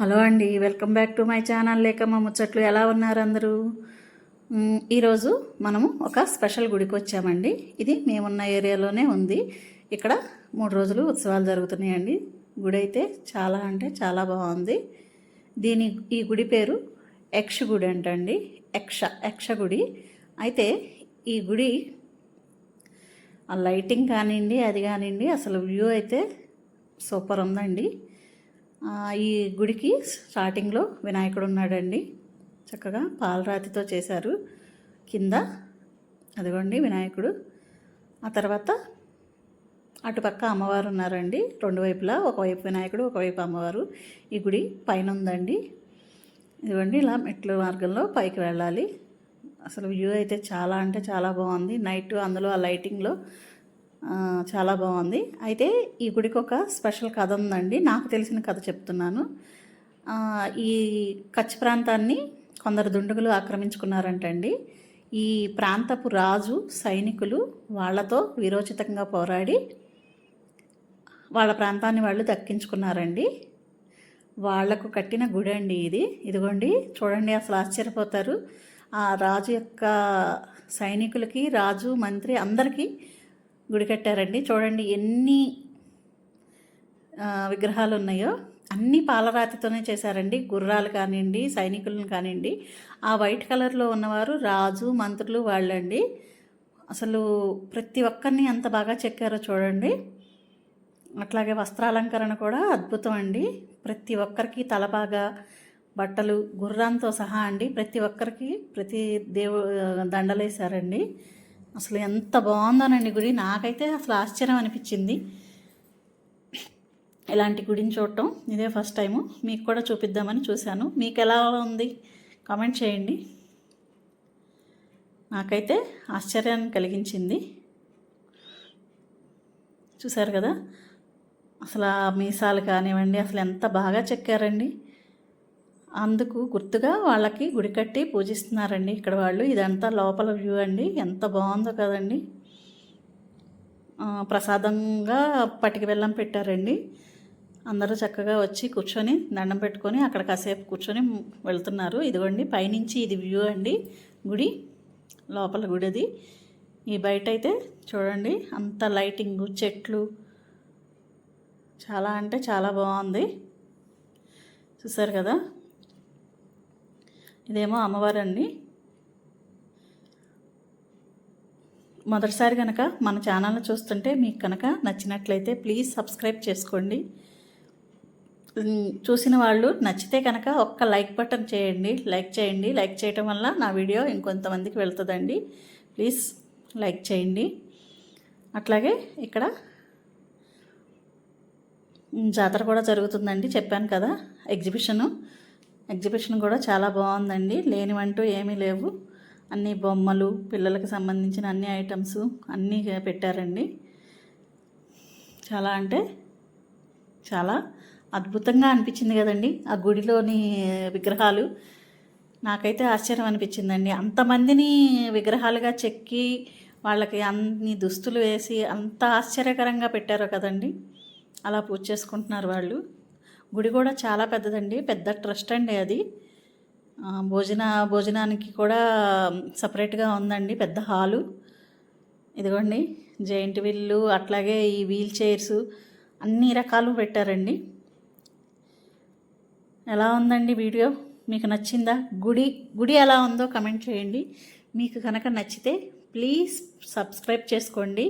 Hello అండి welcome back to my channel. మా ముచ్చట్లు ఎలా ఉన్నారు అందరూ? ఈరోజు మనము ఒక స్పెషల్ గుడికి వచ్చామండి. ఇది మేమున్న ఏరియాలోనే ఉంది. ఇక్కడ మూడు రోజులు ఉత్సవాలు జరుగుతున్నాయండి. గుడి అయితే చాలా అంటే చాలా బాగుంది. దీని ఈ గుడి పేరు యక్ష గుడి అంటండి. యక్ష యక్ష గుడి అయితే ఈ గుడి ఆ లైటింగ్ కానివ్వండి అది కానివ్వండి అసలు వ్యూ అయితే సూపర్ ఉందండి. ఈ గుడికి స్టార్టింగ్లో వినాయకుడు ఉన్నాడండి. చక్కగా పాలరాతితో చేశారు. కింద అదిగోండి వినాయకుడు. ఆ తర్వాత అటుపక్క అమ్మవారు ఉన్నారండి. రెండు వైపులా ఒకవైపు వినాయకుడు ఒకవైపు అమ్మవారు. ఈ గుడి పైన ఉందండి ఇదిగోండి ఇలా మెట్ల మార్గంలో పైకి వెళ్ళాలి. అసలు వ్యూ అయితే చాలా అంటే చాలా బాగుంది. నైట్ అందులో ఆ లైటింగ్లో చాలా బాగుంది. అయితే ఈ గుడికి ఒక స్పెషల్ కథ ఉందండి. నాకు తెలిసిన కథ చెప్తున్నాను. ఈ కచ్ ప్రాంతాన్ని కొందరు దుండగులు ఆక్రమించుకున్నారంటండి. ఈ ప్రాంతపు రాజు సైనికులు వాళ్ళతో వీరోచితంగా పోరాడి వాళ్ళ ప్రాంతాన్ని వాళ్ళు దక్కించుకున్నారండి. వాళ్ళకు కట్టిన గుడి అండి ఇది. ఇదిగోండి చూడండి అసలు ఆశ్చర్యపోతారు. ఆ రాజు యొక్క సైనికులకి రాజు మంత్రి అందరికీ గుడి కట్టారండి. చూడండి ఎన్ని విగ్రహాలు ఉన్నాయో అన్ని పాలరాతితోనే చేశారండి. గుర్రాలు కానివ్వండి సైనికులను కానివ్వండి. ఆ వైట్ కలర్లో ఉన్నవారు రాజు మంత్రులు వాళ్ళండి. అసలు ప్రతి ఒక్కరిని ఎంత బాగా చెక్కారో చూడండి. అట్లాగే వస్త్రాలంకరణ కూడా అద్భుతం అండి. ప్రతి ఒక్కరికి తలబాగా బట్టలు గుర్రంతో సహా అండి. ప్రతి ఒక్కరికి ప్రతి దేవు దండలేశారండి. అసలు ఎంత బాగుందోనండి గుడి. నాకైతే అసలు ఆశ్చర్యం అనిపించింది. ఇలాంటి గుడిని చూడటం ఇదే ఫస్ట్ టైము. మీకు కూడా చూపిద్దామని చూశాను. మీకు ఎలా ఉంది? కామెంట్ చేయండి. నాకైతే ఆశ్చర్యాన్ని కలిగించింది. చూశారు కదా? అసలు ఆ మీసాలు కానివ్వండి అసలు ఎంత బాగా చెక్కారండి. అందుకు గుర్తుగా వాళ్ళకి గుడి కట్టి పూజిస్తున్నారండి ఇక్కడ వాళ్ళు. ఇదంతా లోపల వ్యూ అండి. ఎంత బాగుందో కదండి. ప్రసాదంగా పటికి బెల్లం పెట్టారండి. అందరూ చక్కగా వచ్చి కూర్చొని దండం పెట్టుకొని అక్కడ కాసేపు కూర్చొని వెళ్తున్నారు. ఇదిగోండి పైనుంచి ఇది వ్యూ అండి గుడి లోపల గుడిది. ఈ బయట అయితే చూడండి అంత లైటింగ్ చెట్లు. చాలా అంటే చాలా బాగుంది. చూసారు కదా? ఇదేమో అమ్మవారండి. మొదటిసారి కనుక మన ఛానల్ని చూస్తుంటే మీకు కనుక నచ్చినట్లయితే ప్లీజ్ సబ్స్క్రైబ్ చేసుకోండి. చూసిన వాళ్ళు నచ్చితే కనుక ఒక్క లైక్ బటన్ చేయండి లైక్ చేయండి. లైక్ చేయటం వల్ల నా వీడియో ఇంకొంతమందికి వెళ్తుందండి. ప్లీజ్ లైక్ చేయండి. అట్లాగే ఇక్కడ జాతర కూడా జరుగుతుందండి చెప్పాను కదా ఎగ్జిబిషను. ఎగ్జిబిషన్ కూడా చాలా బాగుందండి. లేనివంటూ ఏమీ లేవు. అన్ని బొమ్మలు పిల్లలకు సంబంధించిన అన్ని ఐటమ్స్ అన్నీ పెట్టారండి. చాలా అంటే చాలా అద్భుతంగా అనిపించింది కదండి. ఆ గుడిలోని విగ్రహాలు నాకైతే ఆశ్చర్యం అనిపించిందండి. అంతమందిని విగ్రహాలుగా చెక్కి వాళ్ళకి అన్ని దుస్తులు వేసి అంత ఆశ్చర్యకరంగా పెట్టారు కదండి. అలా పూజ చేసుకుంటున్నారు వాళ్ళు. గుడి కూడా చాలా పెద్దదండి పెద్ద ట్రస్ట్ అండి అది. భోజన భోజనానికి కూడా సపరేట్గా ఉందండి పెద్ద హాలు. ఇదిగోండి జైంట్ వీల్లు అట్లాగే ఈ వీల్ చైర్స్ అన్ని రకాలు పెట్టారండి. ఎలా ఉందండి వీడియో? మీకు నచ్చిందా? గుడి గుడి ఎలా ఉందో కమెంట్ చేయండి. మీకు కనుక నచ్చితే ప్లీజ్ సబ్స్క్రైబ్ చేసుకోండి.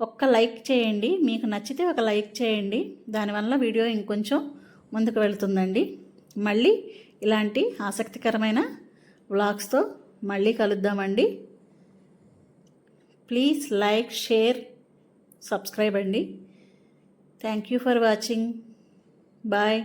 ఒక్క లైక్ చేయండి. మీకు నచ్చితే ఒక లైక్ చేయండి. దానివల్ల వీడియో ఇంకొంచెం ముందుకు వెళ్తుందండి. మళ్ళీ ఇలాంటి ఆసక్తికరమైన వ్లాగ్స్తో మళ్ళీ కలుద్దామండి. ప్లీజ్ లైక్ షేర్ సబ్స్క్రైబ్ అండి. Thank you for watching. Bye.